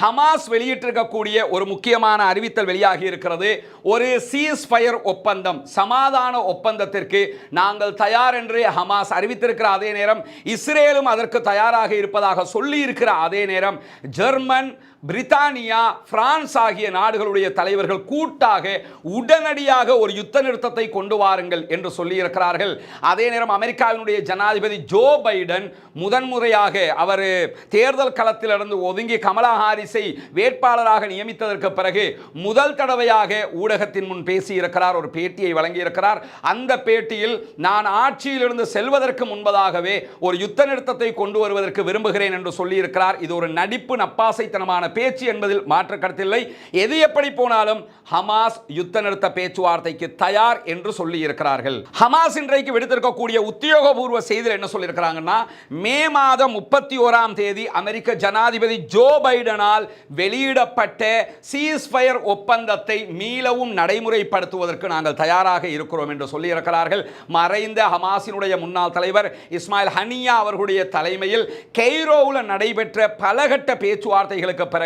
Hamas வெளியிட்டிருக்கக்கூடிய ஒரு முக்கியமான அறிவித்தல் வெளியாகி இருக்கிறது. ஒரு சீஸ் ஃபயர் ஒப்பந்தம் சமாதான ஒப்பந்தத்திற்கு நாங்கள் தயார் என்று ஹமாஸ் அறிவித்திருக்கிற அதே நேரம் இஸ்ரேலும் அதற்கு தயாராக இருப்பதாக சொல்லி இருக்கிற அதே நேரம் ஜெர்மன் பிரித்தானியா பிரான்ஸ் ஆகிய நாடுகளுடைய தலைவர்கள் கூட்டாக உடனடியாக ஒரு யுத்த நிறுத்தத்தை கொண்டு வாருங்கள் என்று சொல்லியிருக்கிறார்கள். அதே நேரம் அமெரிக்காவினுடைய ஜனாதிபதி ஜோ பைடன் முதன்முறையாக அவர் தேர்தல் களத்திலிருந்து ஒதுங்கி கமலா ஹாரிஸை வேட்பாளராக நியமித்ததற்கு பிறகு முதல் தடவையாக ஊடகத்தின் முன் பேசியிருக்கிறார் ஒரு பேட்டியை வழங்கியிருக்கிறார். அந்த பேட்டியில் நான் ஆட்சியிலிருந்து செல்வதற்கு முன்பதாகவே ஒரு யுத்த நிறுத்தத்தை கொண்டு வருவதற்கு விரும்புகிறேன் என்று சொல்லியிருக்கிறார். இது ஒரு நடிப்பு நப்பாசைத்தனமான பேச்சு என்பதில் மாற்ற கருத்தில்லை. எது எப்படி போனாலும் ஹமாஸ் யுத்த நிறுத்த பேச்சுவார்த்தைக்கு தயார் என்று சொல்லி இருக்கிறார்கள் ஹமாஸ் இன்றைக்கு விடுத்திருக்கக்கூடிய உத்தியோகபூர்வ செய்தியில் என்ன சொல்லியிருக்கிறாங்கன்னா மே மாதம் முப்பத்தி ஓராம் தேதி அமெரிக்க ஜனாதிபதி ஜோ பைடனால் வெளியிடப்பட்ட சீஸ்ஃபயர் ஒப்பந்தத்தை மீளவும் நடைமுறைப்படுத்துவதற்கு நாங்கள் தயாராக இருக்கிறோம் என்று சொல்லியிருக்கிறார்கள். மறைந்த ஹமாஸினுடைய முன்னாள் தலைவர் இஸ்மாயில் ஹனியா அவர்களுடைய தலைமையில் கெய்ரோவில் நடைபெற்ற பலகட்ட பேச்சுவார்த்தைகளுக்கு பிறகு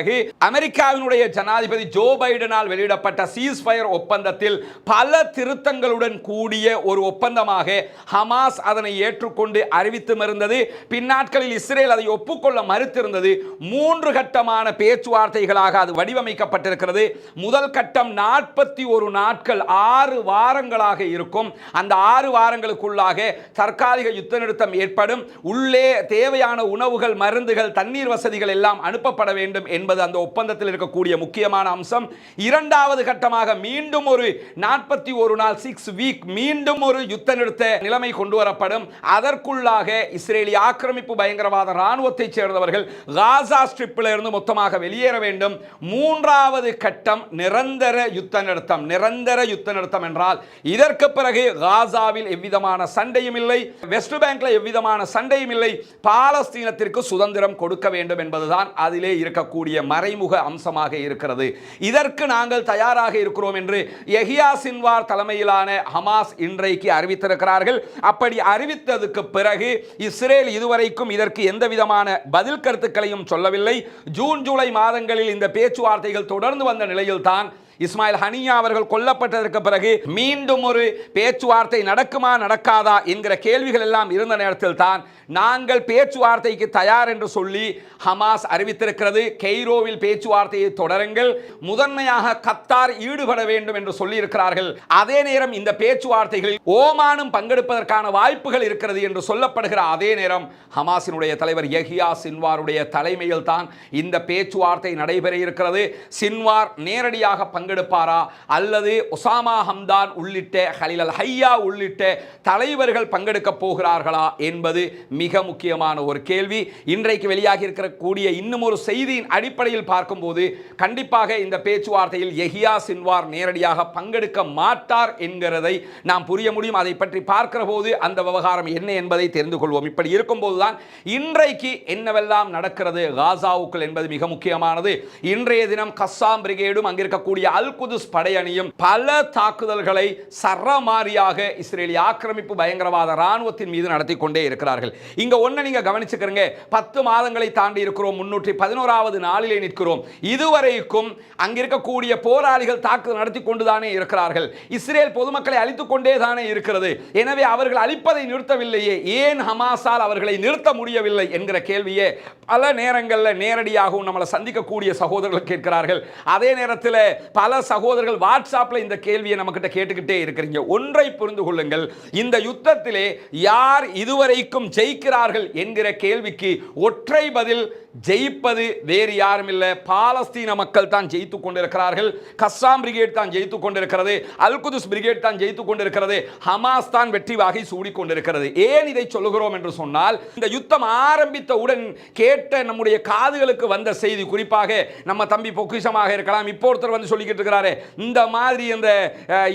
அமெரிக்காவினுடைய ஜனாதிபதி ஜோ பைடனால் வெளியிடப்பட்ட சீஸ்ஃபயர் ஒப்பந்தத்தில் பல திருத்தங்களுடன் கூடிய ஒரு ஒப்பந்தமாக ஹமாஸ் அதனை ஏற்றுக்கொண்டு அறிவித்து மருந்தது. பின்னாட்களில் இஸ்ரேல் அதை ஒப்புக்கொள்ள மறுத்திருந்தது. மூன்று கட்டமான பேச்சுவார்த்தைகளாக அது வடிவமைக்கப்பட்டிருக்கிறது. முதல் கட்டம் நாற்பத்தி ஒரு நாட்கள் ஆறு வாரங்களாக இருக்கும். அந்த ஆறு வாரங்களுக்குள்ளாக தற்காலிக யுத்த நிறுத்தம் ஏற்படும். உள்ளே தேவையான உணவுகள் மருந்துகள் தண்ணீர் வசதிகள் எல்லாம் அனுப்பப்பட வேண்டும் என்பது என்பது அந்த ஒப்பந்தத்தில் இருக்கக்கூடிய முக்கியமான அம்சம். இரண்டாவது கட்டமாக மீண்டும் ஒரு நாற்பத்தி ஒரு நாள் சிக்ஸ் வீக் மீண்டும் ஒரு யுத்த நிறுத்த நிலைமை கொண்டு வரப்படும். அதற்குள்ளாக இஸ்ரேலிய ஆக்கிரமிப்பு பயங்கரவாத இராணுவத்தைச் சேர்ந்தவர்கள் காசா ஸ்ட்ரிப்பில் இருந்து மொத்தமாக வெளியேற வேண்டும். மூன்றாவது கட்டம் நிரந்தர யுத்த நிறுத்தம் நிரந்தர யுத்த நிறுத்தம் என்றால் இதற்கு பிறகு காசாவில் எவ்விதமான சண்டையும் இல்லை வெஸ்ட் பேங்க்ல எவ்விதமான சண்டையும் இல்லை. பாலஸ்தீனத்திற்கு சுதந்திரம் கொடுக்க வேண்டும் என்பதுதான் அதிலே இருக்கக்கூடிய மறைமுக அம்சமாக இருக்கிறது. இதற்கு நாங்கள் தயாராக இருக்கிறோம் என்று எஹியா சின்வார் தலைமையிலான ஹமாஸ் இன்றைக்கு அறிவித்திருக்கிறார்கள். அப்படி அறிவித்ததுக்கு பிறகு இஸ்ரேல் இதுவரைக்கும் இதற்கு எந்த விதமான பதில் கருத்துக்களையும் சொல்லவில்லை. ஜூன் ஜூலை மாதங்களில் இந்த பேச்சுவார்த்தைகள் தொடர்ந்து வந்த நிலையில்தான் இஸ்மாயில் ஹனியா அவர்கள் கொல்லப்பட்டதற்கு பிறகு மீண்டும் ஒரு பேச்சுவார்த்தை நடக்குமா நடக்காதா என்கிற கேள்விகள் எல்லாம் இருந்த நேரத்தில் தான் நாங்கள் பேச்சுவார்த்தைக்கு தயார் என்று சொல்லி ஹமாஸ் அறிவித்திருக்கிறது. கெய்ரோவில் பேச்சுவார்த்தையை தொடருங்கள். முதன்மையாக கத்தார் ஈடுபட வேண்டும் என்று சொல்லியிருக்கிறார்கள். அதே நேரம் இந்த பேச்சுவார்த்தைகளில் ஓமானும் பங்கெடுப்பதற்கான வாய்ப்புகள் இருக்கிறது என்று சொல்லப்படுகிற அதே நேரம் ஹமாஸினுடைய தலைவர் யஹியா சின்வாருடைய தலைமையில் தான் இந்த பேச்சுவார்த்தை நடைபெற இருக்கிறது. சின்வார் நேரடியாக பங்கெடுப்பாரா? அல்லது ஒசாமா ஹம்தான் உள்ளிட்ட ஹலில் அல் ஹையா உள்ளிட்ட தலைவர்கள் பங்கெடுக்க போகிறார்களா என்பது மிக முக்கியமான ஒரு கேள்வி. இன்றைக்கு வெளியாகி இருக்கக்கூடிய இன்னும் ஒரு செய்தியின் அடிப்படையில் பார்க்கும்போது கண்டிப்பாக இந்த பேச்சுவார்த்தையில் எஹியா சின்வார் நேரடியாக பங்கெடுக்க மாட்டார் என்கிறதை நாம் புரிய முடியும். அதை பற்றி பார்க்கிற போது அந்த விவகாரம் என்ன என்பதை தெரிந்து கொள்வோம். இப்படி இருக்கும்போதுதான் இன்றைக்கு என்னவெல்லாம் நடக்கிறது? காசாவுக்குள் என்பது மிக முக்கியமானது. இன்றைய தினம் கஸ்ஸாம் பிரிகேடும் அங்கிருக்கக்கூடிய அல் குதுஸ் படையணியும் பல தாக்குதல்களை சரமாரியாக இஸ்ரேலிய ஆக்கிரமிப்பு பயங்கரவாத ராணுவத்தின் மீது நடத்தி கொண்டே இருக்கிறார்கள். இங்க ஒண்ணு நீங்க கவனிச்சுக்கிறீங்க. பத்து மாதங்களை தாண்டி இருக்கிறோம். முன்னூற்றி பதினோராவது நாளிலே நிற்கிறோம். இதுவரைக்கும் அங்கிருக்கக்கூடிய போராளிகள் தாக்குதல் நடத்தி கொண்டுதானே இருக்கிறார்கள். இஸ்ரேல் பொதுமக்களை அழித்துக் கொண்டே தானே இருக்கிறது. எனவே அவர்கள் அழிப்பதை நிறுத்தவில்லையே. ஏன் ஹமாஸால் அவர்களை நிறுத்த முடியவில்லை என்கிற கேள்வியே பல நேரங்களில் நேரடியாகவும் நம்மளை சந்திக்கக்கூடிய சகோதரர்கள் கேட்கிறார்கள். அதே நேரத்தில் பல சகோதரர்கள் வாட்ஸ்அப்பில் இந்த கேள்வியை நம்மக்கிட்ட கேட்டுக்கிட்டே இருக்கிறீங்க. ஒன்றை புரிந்து கொள்ளுங்கள். இந்த யுத்தத்திலே யார் இதுவரைக்கும் ஜெயிக்கிறார்கள் என்கிற கேள்விக்கு ஒற்றை பதில் ஜெயிப்பது வேறு யாரும் இல்லை பாலஸ்தீன மக்கள் தான் ஜெயித்துக் கொண்டிருக்கிறார்கள். கஸ்ஸாம் பிரிகேட் தான் ஜெயித்துக் கொண்டிருக்கிறது. அல்குதுஸ் பிரிகேட் தான் ஜெயித்து கொண்டிருக்கிறது. ஹமாஸ் தான் வெற்றி வாகை சூடிக் கொண்டிருக்கிறது. ஏன் இதை சொல்லுகிறோம் என்று சொன்னால் இந்த யுத்தம் ஆரம்பித்தவுடன் கேட்ட நம்முடைய காதுகளுக்கு வந்த செய்தி குறிப்பாக நம்ம தம்பி பொக்கிஷமாக இருக்கலாம். இப்போ ஒருத்தர் வந்து சொல்லிக்கிட்டு இருக்கிறாரு இந்த மாதிரி இந்த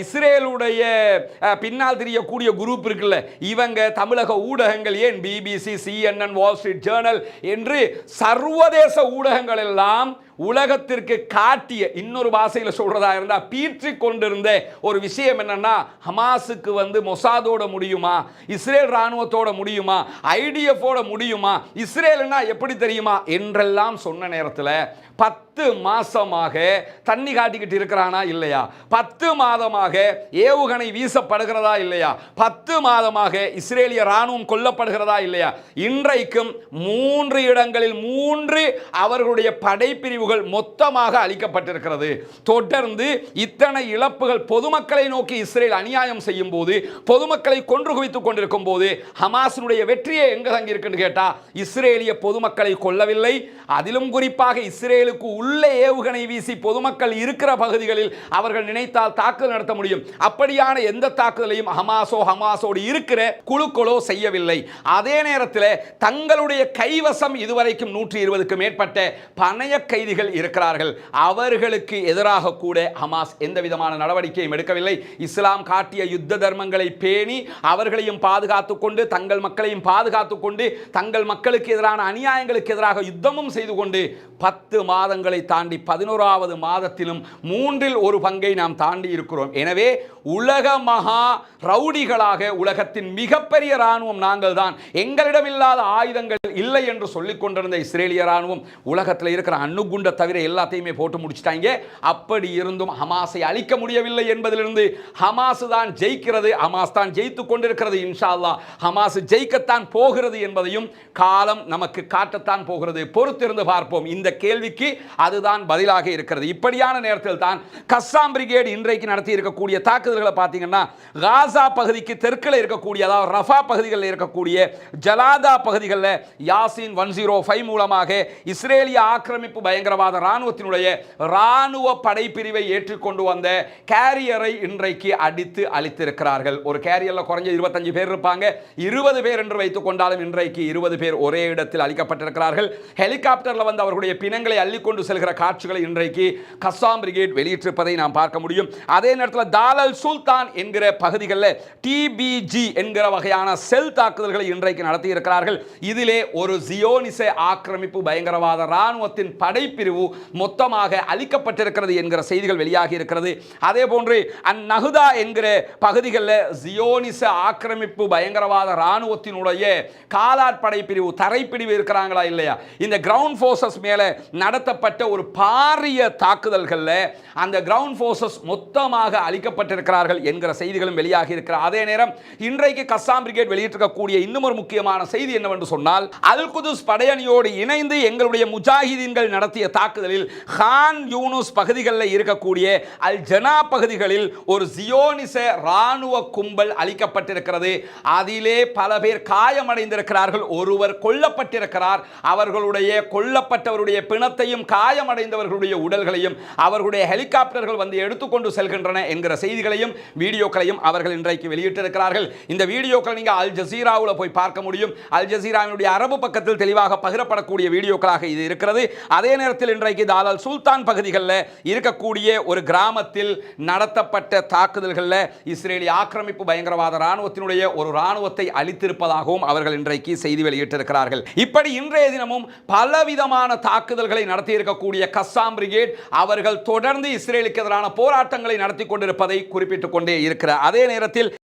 இஸ்ரேலுடைய பின்னால் தெரியக்கூடிய குரூப் இருக்குல்ல இவங்க தமிழக ஊடகங்கள் ஏன் BBC CNN Wall Street Journal என்று சர்வதேச ஊடகங்கள் எல்லாம் உலகத்திற்கு காட்டிய இன்னொரு பாஷையில் சொல்றதா இருந்தா பீற்றி கொண்டிருந்த ஒரு விஷயம் என்னன்னா ஹமாஸுக்கு வந்து மொசாதோட முடியுமா? இஸ்ரேல் ராணுவத்தோட முடியுமா? ஐடிஎஃபோட முடியுமா? இஸ்ரேல்னா எப்படி தெரியுமா? என்றெல்லாம் சொன்ன நேரத்தில் பத்து மாசமாக தண்ணி காட்டிக்கிட்டு இருக்கிறானா இல்லையா? பத்து மாதமாக ஏவுகணை வீசப்படுகிறதா இல்லையா? பத்து மாதமாக இஸ்ரேலிய ராணுவம் கொல்லப்படுகிறதா இல்லையா? இன்றைக்கும் மூன்று இடங்களில் மூன்று அவர்களுடைய படைப்பிரிவுகள் மொத்தமாக அளிக்கப்பட்டிருக்கிறது. தொடர்ந்து இத்தனை இழப்புகள் பொதுமக்களை நோக்கி இஸ்ரேல் அநியாயம் செய்யும் போது பொதுமக்களை கொன்று குவித்துக் கொண்டிருக்கும் போது ஹமாஸினுடைய வெற்றியை எங்க தங்கியிருக்குன்னு கேட்டா இஸ்ரேலிய பொதுமக்களை கொல்லவில்லை. அதிலும் குறிப்பாக இஸ்ரேலுக்கு உள்ளே ஏவுகணை வீசி பொதுமக்கள் இருக்கிற பகுதிகளில் அவர்கள் நினைத்தால் தாக்குதல் நடத்த முடியும். அப்படியான எந்த தாக்குதலையும் ஹமாஸோ ஹமாஸோடு இருக்கிற குழுக்களோ செய்யவில்லை. அதே நேரத்தில் தங்களுடைய கைவசம் இதுவரைக்கும் நூற்றி இருபதுக்கு மேற்பட்ட பணைய கைதிகள் இருக்கிறார்கள். அவர்களுக்கு எதிராக கூட ஹமாஸ் எந்த விதமான நடவடிக்கையும் எடுக்கவில்லை. இஸ்லாம் காட்டிய யுத்த தர்மங்களை பேணி அவர்களையும் பாதுகாத்துக் கொண்டு தங்கள் மக்களையும் பாதுகாத்துக் கொண்டு தங்கள் மக்களுக்கு எதிரான அநியாயங்களுக்கு எதிராக யுத்தமும் செய்து கொண்டு பத்து மாதங்களை தாண்டி பதினோராவது மாதத்திலும் மூன்றில் ஒரு பங்கை நாம் தாண்டி இருக்கிறோம். எனவே உலக மகா ரவுடிகளாக உலகத்தின் மிகப்பெரிய ராணுவம் நாங்கள் தான் எங்களிடம் இல்லாத ஆயுதங்கள் இல்லை என்று சொல்லிக் கொண்டிருந்த இஸ்ரேலிய ராணுவம் உலகத்தில் இருக்கிற அணுகுண்டை தவிர எல்லாத்தையுமே போட்டு முடிச்சிட்டாங்க. அப்படி இருந்தும் ஹமாஸை அழிக்க முடியவில்லை என்பதிலிருந்து ஹமாஸ் தான் ஜெயிக்கிறது ஹமாஸ் தான் ஜெயித்து கொண்டிருக்கிறது இன்ஷா ஹமாஸ் ஜெயிக்கத்தான் போகிறது என்பதையும் காலம் நமக்கு காட்டத்தான் போகிறது. பொறுத்திருந்து பார்ப்போம். இந்த கேள்விக்கு அதுதான் பதிலாக இருக்கிறது. இப்படியான நேரத்தில் தான் கஸ்ஸாம் பிரிகேடு இன்றைக்கு நடத்தி இருக்கக்கூடிய தாக்குதல்களை பார்த்தீங்கன்னா காசா பகுதிக்கு தெற்கில் இருக்கக்கூடிய அதாவது ரஃபா பகுதிகளில் இருக்கக்கூடிய ஜலாதா பகுதிகளில் யாசின் ஒன் ஜீரோ ஃபைவ் மூலமாக இஸ்ரேலிய ஆக்கிரமிப்பு பயங்கர பயங்கரவாத இராணுவத்தினுடைய இராணுவ படைப்பிரிவை ஏற்றுக்கொண்டு வந்த கேரியரை இன்றைக்கு அடித்து அழித்திருக்கிறார்கள். ஒரு கேரியரில் குறைஞ்ச இருபத்தஞ்சு பேர் இருப்பாங்க. இருபது பேர் என்று வைத்துக் கொண்டாலும் இன்றைக்கு இருபது பேர் ஒரே இடத்தில் அழிக்கப்பட்டிருக்கிறார்கள். ஹெலிகாப்டரில் வந்து அவர்களுடைய பிணங்களை அள்ளிக்கொண்டு செல்கிற காட்சிகளை இன்றைக்கு கஸ்ஸாம் பிரிகேட் வெளியிட்டிருப்பதை நாம் பார்க்க முடியும். அதே நேரத்தில் தாலல் சுல்தான் என்கிற பகுதிகளில் டிபிஜி என்கிற வகையான செல் தாக்குதல்களை இன்றைக்கு நடத்தி இருக்கிறார்கள் இதிலே ஒரு ஜியோனிச ஆக்கிரமிப்பு பயங்கரவாத இராணுவத்தின் படைப்பிரிவு மொத்தமாக அளிக்கப்பட்டிருக்கிறது என்கிற செய்திகள் வெளியாகி இருக்கிறது. அதே போன்று அந்நகுதா என்கிற பகுதிகளில் ஜியோனிச ஆக்கிரமிப்பு பயங்கரவாத இராணுவத்தினுடைய காலாட் படைப்பிரிவு தரைப்பிரிவு இருக்கிறாங்களா இல்லையா? இந்த கிரவுண்ட் ஃபோர்ஸஸ் மேலே நடத்தப்பட்ட ஒரு பாரிய தாக்குதல்களில் அந்த கிரவுண்ட் ஃபோர்ஸஸ் மொத்தமாக அளிக்கப்பட்டிருக்கிறார்கள் என்கிற செய்திகளும் வெளியாகி இருக்கிற அதே நேரம் இன்றைக்கு கஸ்ஸாம் பிரிகேட் வெளியிட்டிருக்கக்கூடிய இன்னும் ஒரு முக்கியமான செய்தி என்னவென்று சொன்னால் அல் குதுஸ் படையணியோடு இணைந்து எங்களுடைய முஜாஹிதீன்கள் நடத்திய தாக்குதலில் ஹான் யூனுஸ் பகுதிகளில் இருக்கக்கூடிய அல் ஜனா பகுதிகளில் ஒரு ஜியோனிச ராணுவ கும்பல் அளிக்கப்பட்டிருக்கிறது அதிலே பல பேர் காயமடைந்திருக்கிறார்கள். ஒருவர் கொல்லப்பட்டிருக்கிறார். அவர்களுடைய கொல்லப்பட்டவருடைய பிணத்தையும் காயமடைந்தவர்களுடைய உடல்களையும் அவர்களுடைய ஹெலிகாப்டர்கள் வந்து எடுத்துக்கொண்டு செல்கின்றன என்கிற செய்திகளையும் வீடியோக்களையும் அவர்கள் இன்றைக்கு வெளியிட்டிருக்கிறார்கள். இந்த வீடியோக்களை நீங்கள் அல் ஜசீராவில் போய் பார்க்க முடியும். அல் ஜசீராவினுடைய அரபு பக்கத்தில் தெளிவாக பகிரப்படக்கூடிய வீடியோக்களாக இது இருக்கிறது. அதே நேரத்தில் இன்றைக்கு தாலால் சுல்தான் பகுதிகளில் இருக்கக்கூடிய ஒரு கிராமத்தில் நடத்தப்பட்ட தாக்குதல்களில் இஸ்ரேலிய ஆக்கிரமிப்பு பயங்கரவாத இராணுவத்தினுடைய ஒரு இராணுவத்தை அளித்திருப்பதாகவும் அவர்கள் இன்றைக்கு செய்தி வெளியிட்டிருக்கிறார்கள். இப்படி இன்றைய தினமும் பலவிதமான தாக்குதல்களை நடத்தியிருக்கக்கூடிய கஸ்ஸாம் பிரிகேட் அவர்கள் தொடர்ந்து இஸ்ரேலுக்கு எதிரான போராட்டங்களை நடத்தி கொண்டிருப்பதை குறிப்பிட்டுக் கொண்டே இருக்கிறார் அதே நேரத்தில்